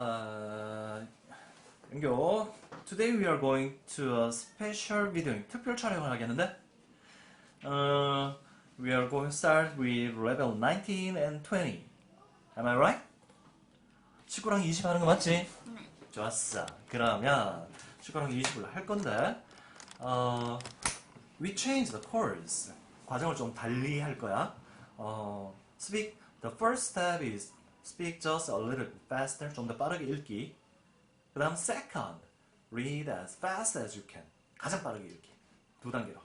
Uh, 연교. Today we are going to a special video. 특별 촬영을 하겠는데. Uh, we are going to start with level 19 and 20. Am I right? 19랑 20 하는 거 맞지? 네. 좋았어. 그러면 19랑 20을 할 건데. 어, we change the course. 과정을 좀 달리 할 거야. 어, speak. The first step is speak just a little bit faster. 좀 더 빠르게 읽기. 그 다음 second, read as fast as you can. 가장 빠르게 읽기. 두 단계로.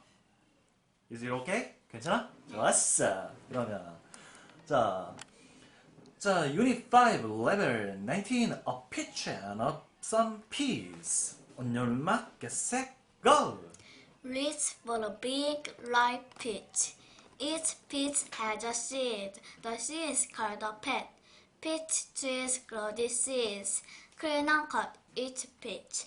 Is it okay? 괜찮아? 좋았어. 그러면 자, 자, Unit 5, Level 19, A Pitch and a, Some Peas. On your mark, get set, go! Reach for a big ripe peach. Each peach has a seed. The seed is called a pet. Peach trees grow. Clean and cut each peach.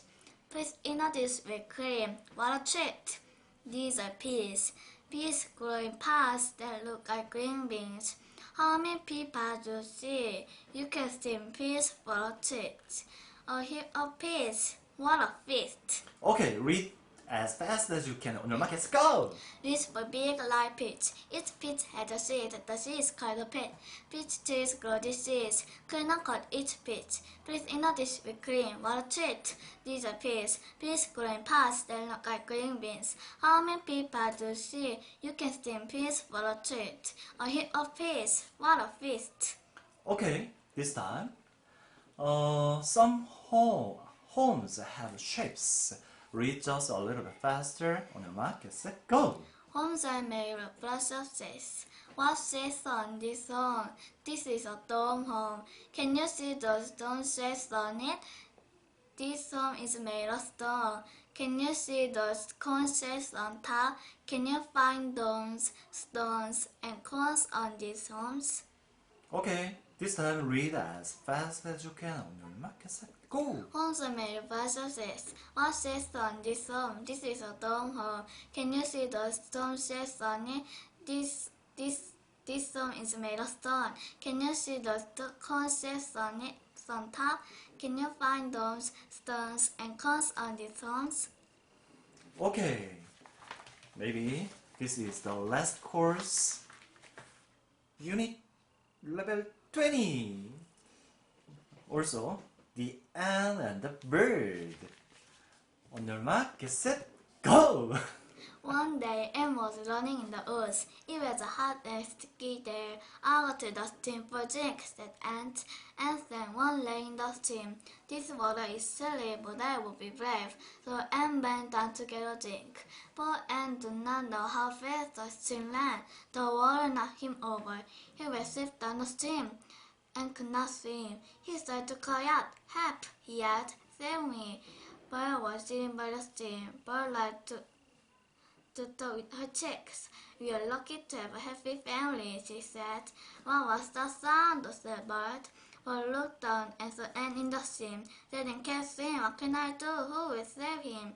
Put in a dish with cream. What a treat! These are peas. Peas grow in pods that look like green beans. How many pea pods do you see? You can steam peas for a treat. A heap of peas. What a feast! Okay, read as fast as you can. On your mark, get go! This big light peach. Each peach has a seed. The seed is called a pit. Peach trees grow these seeds. Clean and cut each peach. Please in a dish with cream. What a treat! These are peas. Peas grow in pods that look like green beans. How many people do you see? You can steam peas for a treat. A heap of peas. What a feast! Okay, this time. Uh, some home, homes have shapes. Read just a little bit faster. On your mark, get set, go! Homes are made of processes. What says on this home? This is a dome home. Can you see those stone shapes on it? This home is made of stone. Can you see those cone shapes on top? Can you find domes, stones, and cones on these homes? Okay, this time read as fast as you can. On your mark, get set, go! Homes are made of processes. What says on this home? This is a dome home. Can you see the stone shapes on it? This this this home is made of stone. Can you see the cone shapes on it on top? Can you find domes, stones, and cones on these homes? Okay, maybe this is the last course. Unit level 20. Also, the ant and the bird. On your mark, get set, go! One day, Em was running in the woods. It was a hot and sticky day. Got to the stream for drinks, said Ant. And then one lay in the stream. This water is silly, but I will be brave. So Em went down to get a drink. But Ant did not know how fast the stream ran. The water knocked him over. He was down the stream and could not swim. He started to cry out, Help! he yelled, Save me! Bird was sitting by the stream. Bird liked to to talk with her chicks. We are lucky to have a happy family, she said. What was the sound? said Bird. Bird looked down and saw Anne in the stream. They Didn't can't swim. What can I do? Who will save him?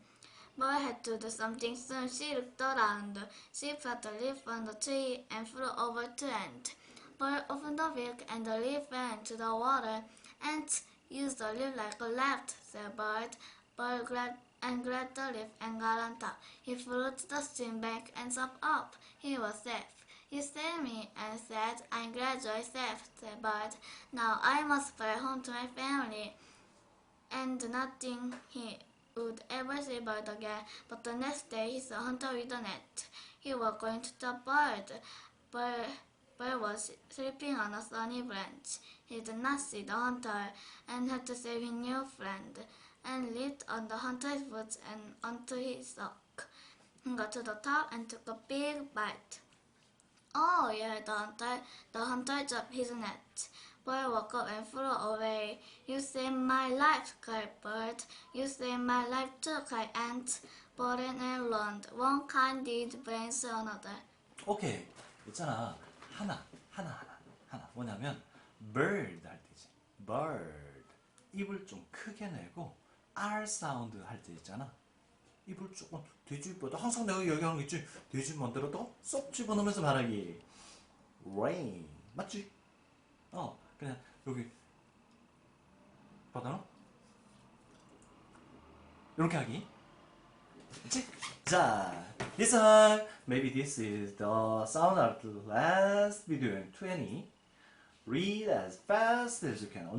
Bird had to do something soon. She looked around. She felt a leaf on the tree and flew over to Ant. Bird opened the beak and the leaf went to the water. Ant used the leaf like a left, said Bird. Bird grabbed and grabbed the leaf and got on top. He flew to the stream bank and jumped up. He was safe. You saved me, and said, I'm glad you're safe, said Bird. Now I must fly home to my family. And nothing he would ever see Bird again, but the next day he saw Hunter with a net. He was going to the bird. Bird, bird was sleeping on a sunny branch. He did not see the hunter and had to save his new friend and leaped on the hunter's foot and onto his sock. He got to the top and took a big bite. Oh, yeah, the hunter, the hunter dropped his net. Bird woke up and flew away. You saved my life, cried Bird. You saved my life too, cried Ant. Bird and learned one kind deed brings another. 오케이, 있잖아. 하나, 하나, 하나, 하나. 뭐냐면 bird 할 때지. bird. 입을 좀 크게 내고 R 사운드 할 때 있잖아. 입을 조금 돼지보다 항상 내가 얘기하는 거 있지. 돼지 만들어도 쏙 집어넣으면서 말하기. rain. 맞지? 어, 그냥 여기 받아나? 이렇게 하기. 그치? 자, listen. Maybe this is the sound of the last video in 20. Read as fast as you can. Oh,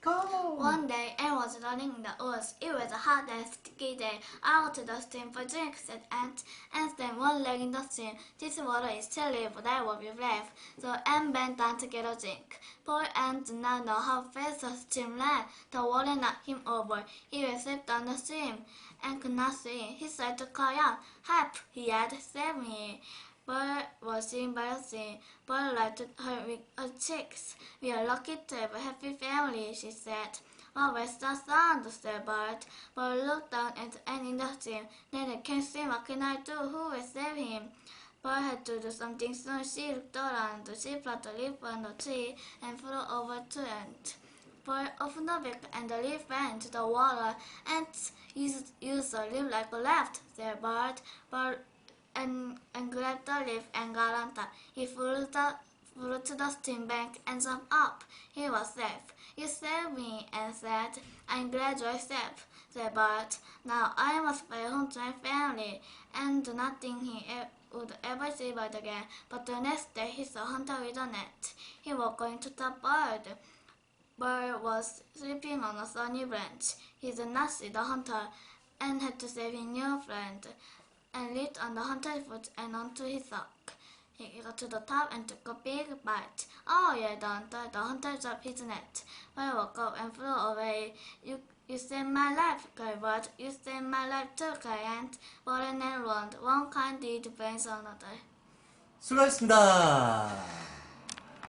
go! One day, Anne was running in the woods. It was a hot and sticky day. I went to the stream for drink, said Aunt. Anne stand one leg in the stream. This water is chilly, but I will be brave. So Anne bent down to get a drink. Poor Anne did not know how fast the stream ran. The water knocked him over. He was slipped down the stream and could not swim. He started to cry out, Help! He yelled, Save me! Bird was sitting by the sea. Bird lied to her with her chicks. We are lucky to have a happy family, she said. Where's the sound? said Bird. Bird looked down at in the. Then I can't swim. What can I do? Who will save him? Bird had to do something soon. She looked around. She plucked a leaf from the tree and flew over to Ant. Bird opened the beak and the leaf went to the water. Ant used, used the leaf like a raft, said Bird. Bird leaf and got on top. He flew, the, flew to the stream bank and jumped up. He was safe. You saved me, and said, I'm glad you're safe, said Bart. Now I must fly home to my family, and do not think he e- would ever see Bart again. But the next day he saw Hunter with a net. He was going to the bird. Bird was sleeping on a sunny branch. He did not see the hunter, and had to save his new friend and lit on the hunter's foot and onto his sock. He got to the top and took a big bite. Oh, yeah, the hunter, the hunter dropped his net. I woke up and flew away. You, you saved my life, cried Bart. You saved my life too, cried Ant. But and round, one kind deed brings another. 수고하셨습니다.